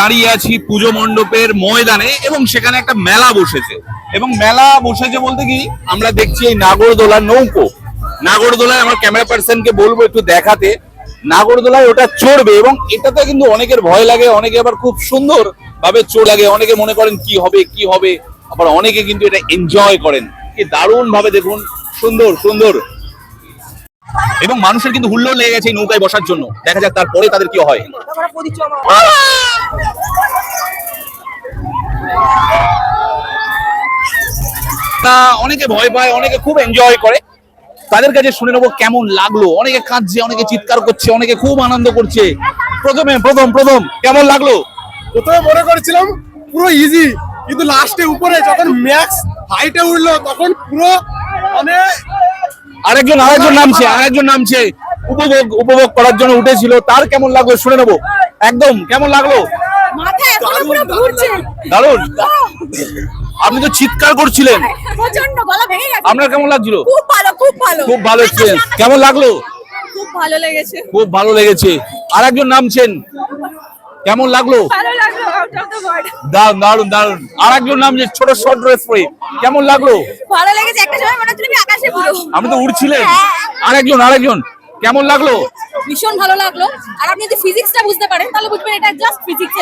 দাঁড়িয়ে আছি পুজো মণ্ডপের ময়দানে এবং সেখানে একটা মেলা বসেছে। এবং মেলা বসেছে বলতে কি, আমরা দেখছি এই নাগরদোলার নৌকো। নাগরদোলায় আমার ক্যামেরা পার্সনকে বলব একটু দেখাতে। নাগরদোলায় ওটা চড়বে এবং এটাতে কিন্তু অনেকের ভয় লাগে, অনেকে আবার খুব সুন্দর ভাবে চোর লাগে, অনেকে মনে করেন কি হবে কি হবে, আবার অনেকে কিন্তু এটা এনজয় করেন। কি দারুণ ভাবে দেখুন, সুন্দর সুন্দর। এবং মানুষের কিন্তু হুল্লোড় লেগে গেছে এই নৌকায় বসার জন্য। দেখা যাক তারপরে তাদের কি হয়। তা অনেকে ভয় পায়, অনেকে খুব এনজয় করে। তাদের কাছে শুনে নেব কেমন লাগল। অনেকে কাঁদছে, অনেকে চিৎকার করছে, অনেকে খুব আনন্দ করছে। প্রথমে, প্রথম প্রথম, কেমন লাগল? প্রথমে মনে করেছিলাম পুরো ইজি কিন্তু লাস্টে উপরে যখন ম্যাক্স হাইটে উঠল, তখন পুরো মানে আরেকজন আরেকজন নামছে আরেকজন নামছে। উপভোগ উপভোগ করার জন্য উঠেছিল। তার কেমন লাগল শুনে নেব? একদম কেমন লাগল? মাথায় এখনও পুরো ঘুরছে। দারুণ? আপনি তো চিৎকার করছিলেন। প্রচণ্ড গলা ভেঙে গেছে। আপনার কেমন লাগছিল? খুব ভালো খুব ভালো। খুব ভালো এক্সপিরিয়েন্স কেমন লাগল? খুব ভালো লেগেছে। খুব ভালো লেগেছে। আর একজন নামছেন। কেমন লাগল? ভালো লাগল আউট অফ দ্য ওয়ার্ল্ড দারুণ দারুণ দারুণ আর একজন নামছে ছোট শর্ট ড্রেস পরে কেমন লাগল? ভালো লেগেছে। একটা সময় মনে হচ্ছিল আপনি তো উড়ছিলেন। আরেকজন আরেকজন। কেমন লাগল? ভীষণ ভালো লাগল। আর আপনি যদি ফিজিক্সটা বুঝতে পারেন, তাহলে বুঝবেন এটা জাস্ট ফিজিক্স